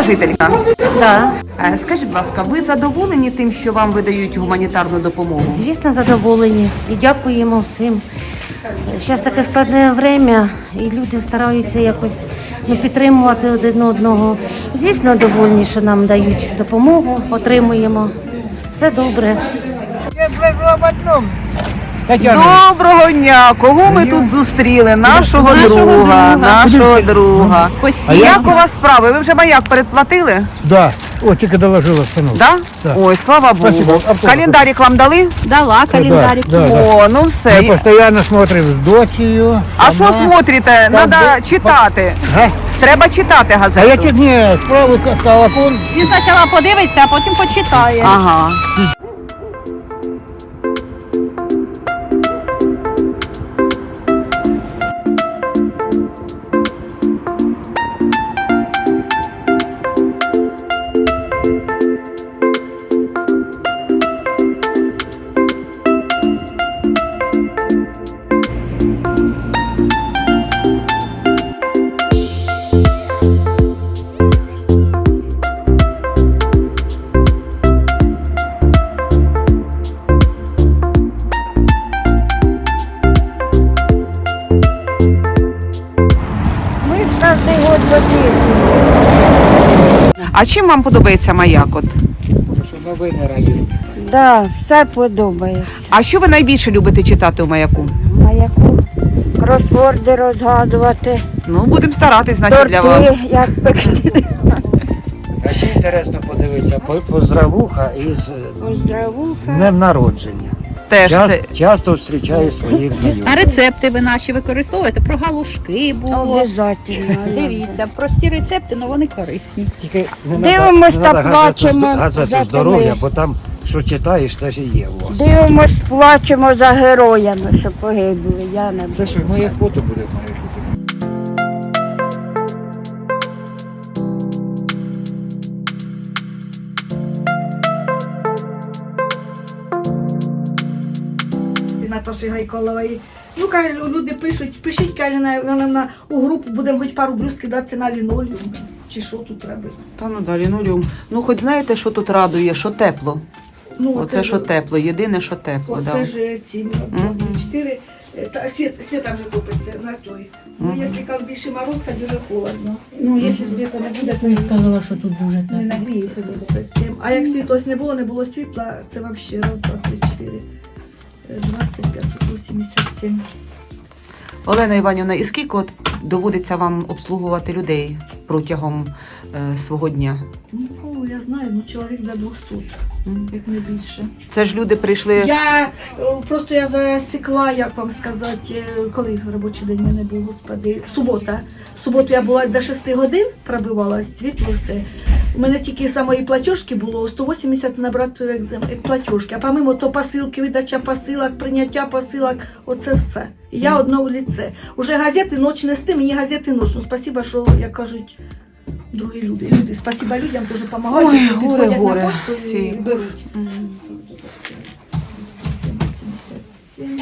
Місцева жителька? Да, Е, Скажіть, будь ласка, ви задоволені тим, що вам видають гуманітарну допомогу? звісно, задоволені і дякуємо всім. Зараз таке складне время, і люди стараються якось ну, підтримувати один одного. Звісно, довольні, що нам дають допомогу, отримуємо. Все добре. Доброго дня! Кого ми тут зустріли? Нашого, Нашого друга, друга. нашого друга. Постійно. Як у вас справи? Ви вже маяк передплатили? Да. О, тільки доложила станок. Да? Да. Ой, слава Богу. Спасибо. Календарик вам дали? Дала календарик. Да, да. О, ну все. Ми постійно смотрим з дочею. А що сама. смотрите? Надо би- читати. Га? Треба читати А я газету. чуть не справу колокол. Він спочатку подивиться, а потім почитає. Ага. А чим вам подобається маяк? От? Новини район. Да, все подобається. А що ви найбільше любите читати у маяку? Маяку кросворди розгадувати, Ну, будемо старатись, значить, для вас. торти, як пекти. А ще інтересно подивитися, поздравуха із Поздравуха. днем народження. Теж Часто, це- часто зустрічаю своїх А знайомих. рецепти ви наші використовуєте? Про галушки було. Обязательно. Дивіться, прості рецепти, але вони корисні. Тільки не Дивимось надо- та плачемо газету, газету здоров'я, тими. бо там, що читаєш, теж і є у вас. Дивимось, плачемо за героями, що погибли. Я не Це ж моє фото буде в моє Наташі Гайколової. Ну, каже, люди пишуть, пишіть Каліна Івановна у групу, будемо хоч пару брюз кидатися на лінолеум. Чи що тут робити? Та ну далі нулю. Ну, хоч знаєте, що тут радує, що тепло. Ну, Оце що тепло, єдине, що тепло. Оце Да. ж ці раз, два, Мгм. три, чотири. Е, Та, світ, світа вже купиться на той. Ну, Мгм. якщо як більше мороз, то дуже холодно. Ну, якщо світа не буде, то Я сказала, що тут дуже не нагріється 27. А як світла ось не було, не було світла, це взагалі раз, два, три, чотири. Е, 25, 87. Олена Іванівна, і скільки от доводиться вам обслуговувати людей протягом е, свого дня? Ну, я знаю, ну чоловік до 200, М. як не більше. Це ж люди прийшли. Я е, просто я засікла, як вам сказати, е, коли робочий день в мене був, господи, субота. В суботу я була до 6 годин, пробивала світло все. У мене тільки самої платіжки було 180 набрати як платіжки. А помимо то посилки, видача посилок, прийняття посилок, оце все. Я одно в ліце. Уже газети ноч нести, мені газети ноч. Ну, спасіба, що, як кажуть, другі люди. Люди, спасіба людям теж допомагають. Ой, люди горе, підходять горе на пошту всі. і беруть. М. 77,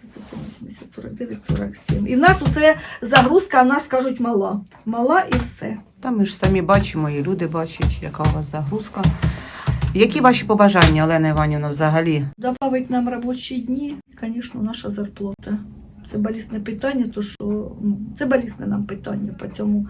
37, 80, 49, 47. І в нас усе загрузка, в нас кажуть мала. Мала і все. Та ми ж самі бачимо, і люди бачать, яка у вас загрузка. Які ваші побажання, Олена Іванівна, взагалі? Добавить нам робочі дні, звісно, наша зарплата. Це болісне питання, то що це болісне нам питання по цьому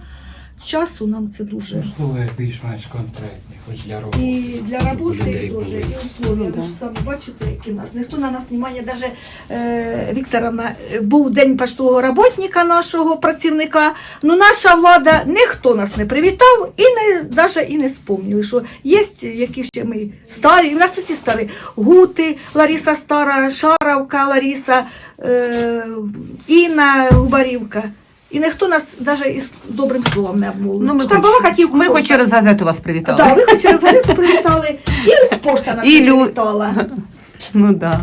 часу. Нам це дуже. Условия більш-менш конкретні, хоч для роботи. І для роботи дуже, і условия. Ну, Ви ж самі бачите, які нас. Ніхто на нас немає. Навіть е, Вікторовна, був день поштового роботника нашого працівника. Ну наша влада, ніхто нас не привітав і не навіть і не спомнили, що є які ще ми старі. У нас усі старі. Гути, Лариса Стара, Шаровка, Лариса, е, Інна Губарівка. І ніхто нас навіть із добрим словом не обмовив. Ну, ми хоч, хотів ми хоч через газету вас привітали. Так, ви хоч через газету привітали, і пошта нас І лю- привітала. Ну да.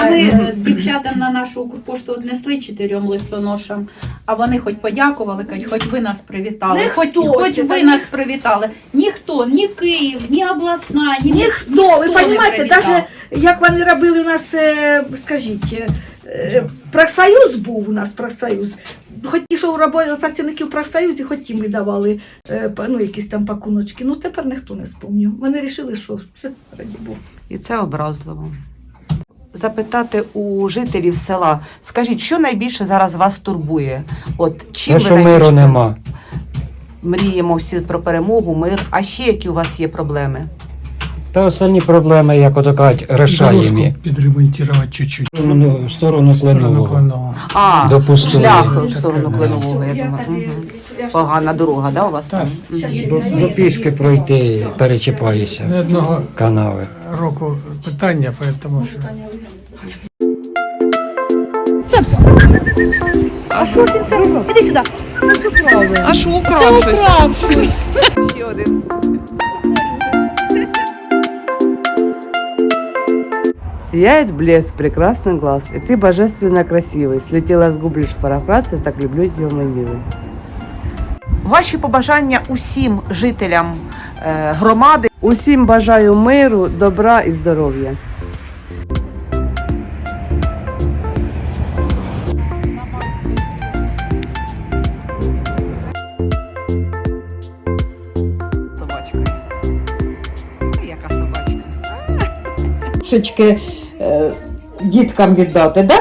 А ми Е, е, дівчатам на нашу Укрпошту однесли чотирьом листоношам, а вони хоч подякували, кажуть, хоч ви нас привітали, Ніхто хоч, хоч це ви так нас привітали. Ніхто, ні Київ, ні обласна, ні Ніхто, ви Ніхто не розумієте, привітав. навіть як вони робили у нас, е, скажіть, е, профсоюз був у нас профсоюз. Хоч ті, що у працівників профсоюзі, хоч ті ми давали е, ну, якісь там пакуночки. Ну тепер ніхто не спомнив. Вони вирішили, що все раді Богу. І це образливо. Запитати у жителів села, скажіть, що найбільше зараз вас турбує? От чим Те, ви що миру нема. мріємо всі про перемогу, мир, а ще які у вас є проблеми? Та останні проблеми, як ото кажуть, решаємі. Підремонтувати чуть-чуть. В сторону Сторону кленового. А, До пустої. шлях в сторону Кленового, я думаю. ж- Погана дорога, да, у вас Так. там? Бо, бо пішки пройти перечіпаєшся. Не одного Канави. року питання, тому що А що украв щось? Ще один. Сияет блеск прекрасных глаз, и ты божественно красивый. Слетела с губ лишь пара фраз, я так люблю тебя, мой милый. Ваші побажання усім жителям е, громади. Усім бажаю миру, добра і здоров'я. Собачкою. Ой, Яка собачка. трошечки е, діткам віддати, да?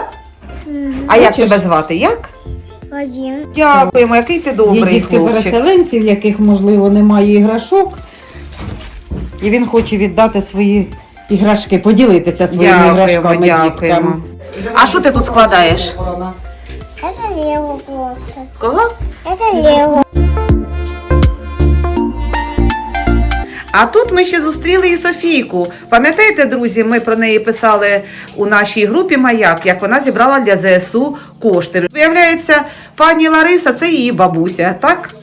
А як Хочеш? тебе звати? Як? Вадим. Дякуємо, який ти Є добрий дітки хлопчик. переселенці, в яких, можливо, немає іграшок. І він хоче віддати свої іграшки, поділитися своїми Дякуємо, іграшками дякуємо. діткам. А що ти тут складаєш? Это Лего просто. Кого? Это Лего. А тут ми ще зустріли і Софійку. Пам'ятаєте, друзі, ми про неї писали у нашій групі Маяк, як вона зібрала для ЗСУ кошти. Виявляється, пані Лариса це її бабуся, так?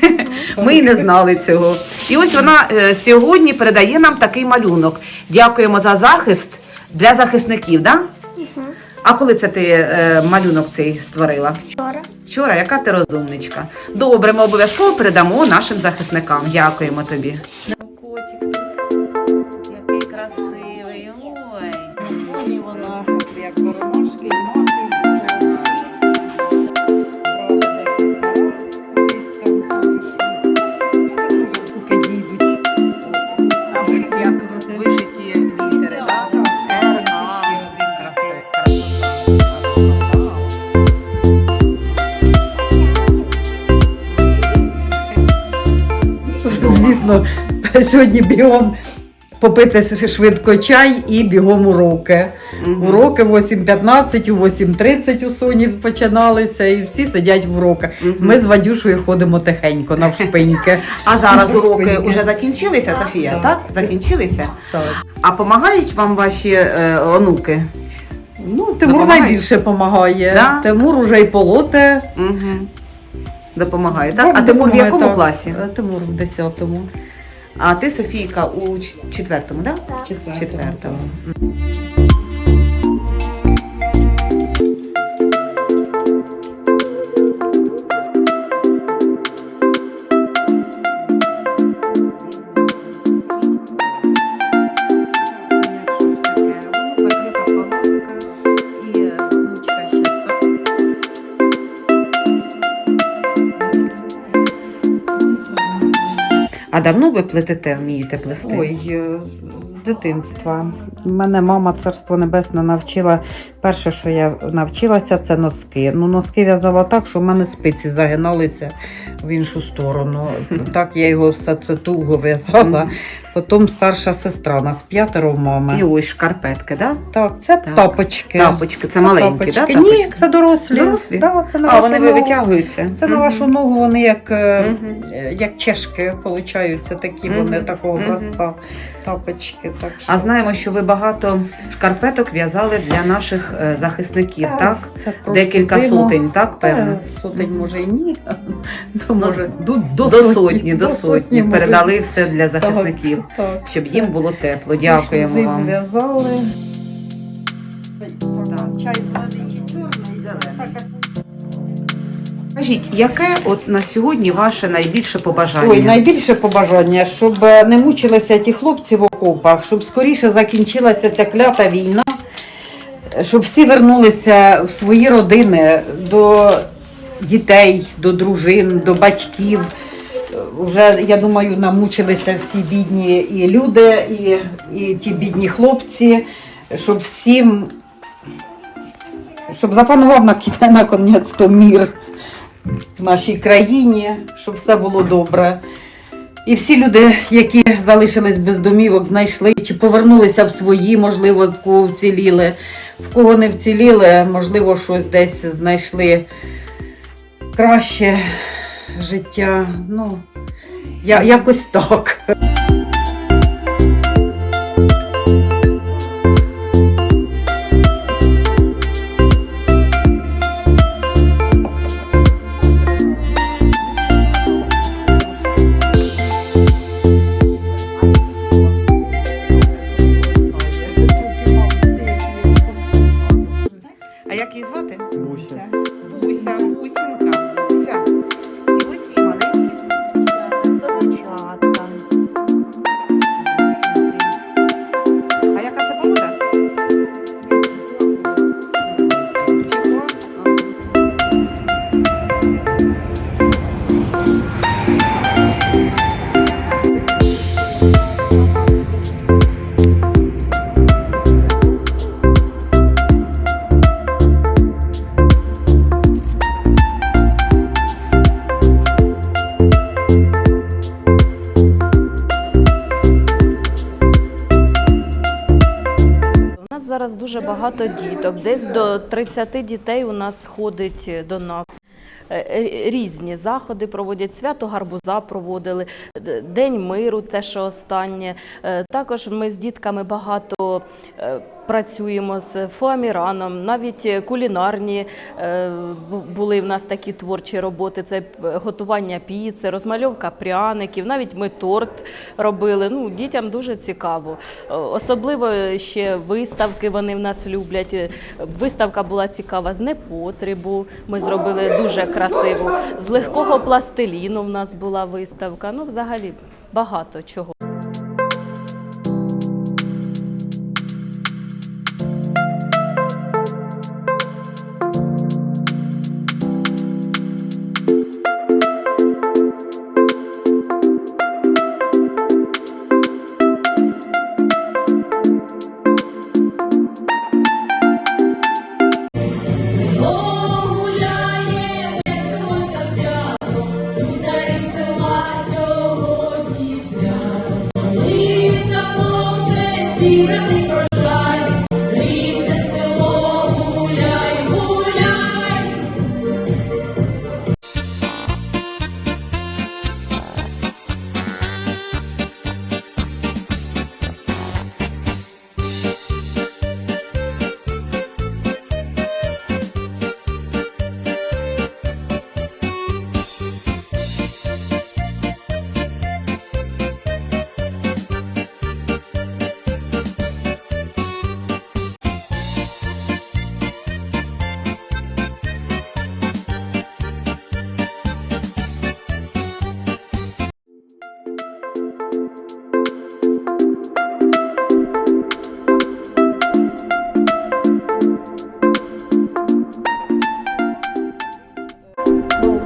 Ми й не знали цього. І ось вона е, сьогодні передає нам такий малюнок. Дякуємо за захист для захисників, да? А коли це ти е, малюнок цей створила? Вчора. Вчора, яка ти розумничка. Добре, ми обов'язково передамо нашим захисникам. Дякуємо тобі. Сьогодні бігом попити швидко чай і бігом уроки. Мгм. Уроки 8.15, у 8.30 у Соні починалися, і всі сидять в уроках. Мгм. Ми з Вадюшою ходимо тихенько навшпиньки. А зараз уроки вже закінчилися, Софія, так? Закінчилися? Так. А допомагають вам ваші е, онуки? Ну, Тимур Допомагає? найбільше допомагає. Да? Тимур уже й полоте. Угу. Допомагає, так? А Тимур в якому класі? Е, Тимур в 10-му. А ти, Софійка, у ч- четвертому, так? Да? Четвертому. Четвертому. А давно ви плетете, вмієте плести? Ой, е, з дитинства. Мене мама царство небесне навчила. Перше, що я навчилася, це носки. Ну, носки в'язала так, що в мене спиці загиналися в іншу сторону. Так я його все це туго в'язала. Потім старша сестра, нас п'ятеро в І ось шкарпетки, так? Так, це Так. тапочки. Тапочки, це маленькі, так? тапочки. Ні, це дорослі. Дорослі? Да, це на А, вони ногу. витягуються. Це на вашу ногу вони як, е, як чешки получаються, такі вони Мгм. такого образця тапочки. Так що... А знаємо, що ви багато шкарпеток в'язали для наших е, захисників, так? Це Декілька зиму. сотень, так, певно? Сотень може і ні. Ну, може, до, До, сотні, до сотні. може. Передали все для захисників, Так, щоб це їм було тепло. Дякуємо зиму вам. в'язали. Чай зелений чи чорний? Зелений. Скажіть, яке от на сьогодні ваше найбільше побажання? Ой, найбільше побажання, щоб е, не мучилися ті хлопці в окопах, щоб скоріше закінчилася ця клята війна, щоб всі вернулися в свої родини до дітей, до дружин, до батьків. Вже, я думаю, намучилися всі бідні і люди, і, і ті бідні хлопці, щоб всім, щоб запанував на наконець то мір в нашій країні, щоб все було добре. І всі люди, які залишились без домівок, знайшли чи повернулися в свої, можливо, в кого вціліли, в кого не вціліли, можливо, щось десь знайшли краще життя. Ну, я, якось так. later. Зараз дуже багато діток. Десь до 30 дітей у нас ходить до нас. Е, е, Різні заходи проводять свято гарбуза проводили, День миру, те, що останнє. Е, Також ми з дітками багато працюємо з фоаміраном, навіть кулінарні е, були в нас такі творчі роботи. Це готування піци, розмальовка пряників, навіть ми торт робили. Ну, дітям дуже цікаво. Особливо ще виставки вони в нас люблять. Е, Виставка була цікава з непотребу. Ми зробили дуже красиву. З легкого пластиліну в нас була виставка. Ну, взагалі багато чого.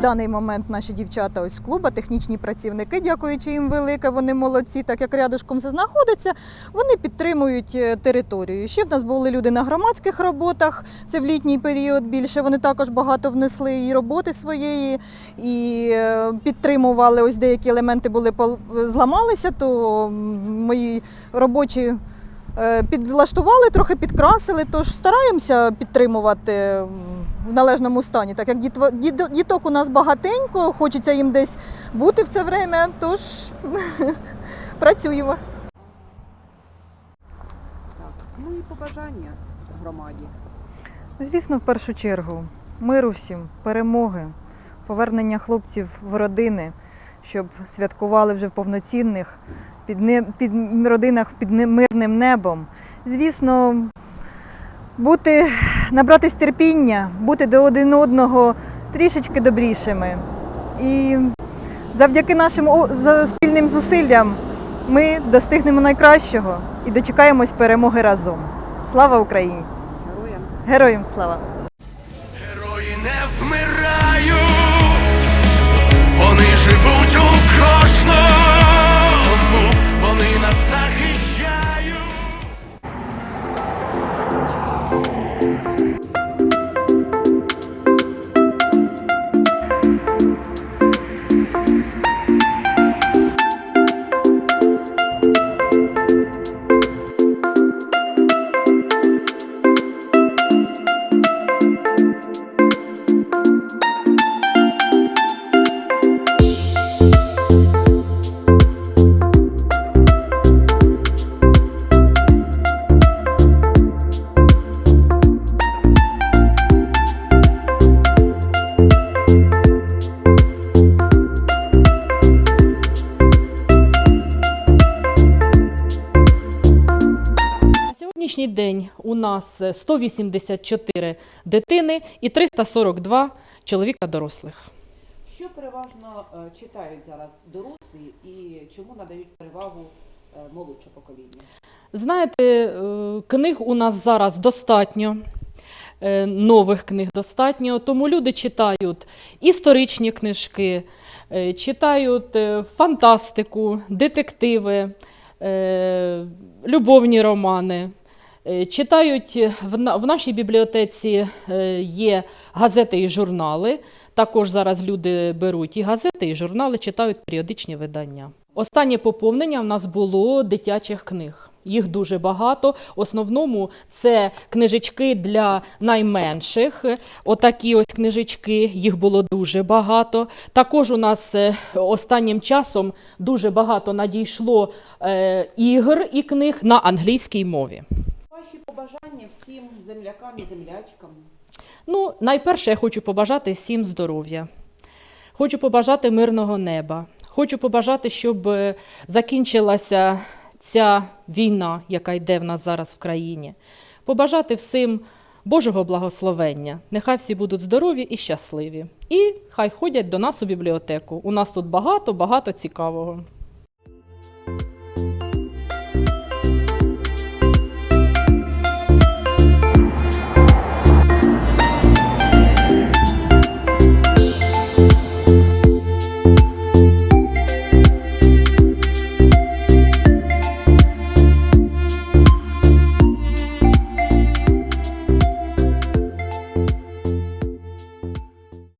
Даний момент наші дівчата ось з клуба, технічні працівники, дякуючи їм велике, вони молодці, так як рядышком все знаходиться, вони підтримують е, територію. Ще в нас були люди на громадських роботах, це в літній період більше. Вони також багато внесли і роботи своєї, і е, підтримували ось деякі елементи були зламалися, то мої робочі. е, Підлаштували, трохи підкрасили, тож стараємося підтримувати в належному стані, так як діток у нас багатенько, хочеться їм десь бути в це время, тож працюємо. Ну і побажання громаді. Звісно, в першу чергу, миру всім, перемоги, повернення хлопців в родини, щоб святкували вже в повноцінних під, не, під родинах під мирним небом. Звісно, бути, набратись терпіння, бути до один одного трішечки добрішими. І завдяки нашим спільним зусиллям ми достигнемо найкращого і дочекаємось перемоги разом. Слава Україні! Героям слава! Герої не вмирають. Вони живуть у кожному, нас е, 184 дитини і 342 чоловіка дорослих. Що переважно е, читають зараз дорослі і чому надають перевагу е, молодше покоління? Знаєте, е, книг у нас зараз достатньо. е, Нових книг достатньо, тому люди читають історичні книжки, е, читають е, фантастику, детективи, е, любовні романи. Е, Читають е, в в нашій бібліотеці е, є газети і журнали. Також зараз люди беруть і газети, і журнали, читають періодичні видання. Останнє поповнення в нас було дитячих книг. Їх дуже багато. Основному це книжечки для найменших. Отакі ось книжечки, їх було дуже багато. Також у нас останнім часом дуже багато надійшло ігор і книг на англійській мові. Ваші побажання всім землякам і землячкам. Ну, найперше, я хочу побажати всім здоров'я. Хочу побажати мирного неба. Хочу побажати, щоб е, закінчилася ця війна, яка йде в нас зараз в країні. Побажати всім Божого благословення. Нехай всі будуть здорові і щасливі. І хай ходять до нас у бібліотеку. У нас тут багато, багато цікавого.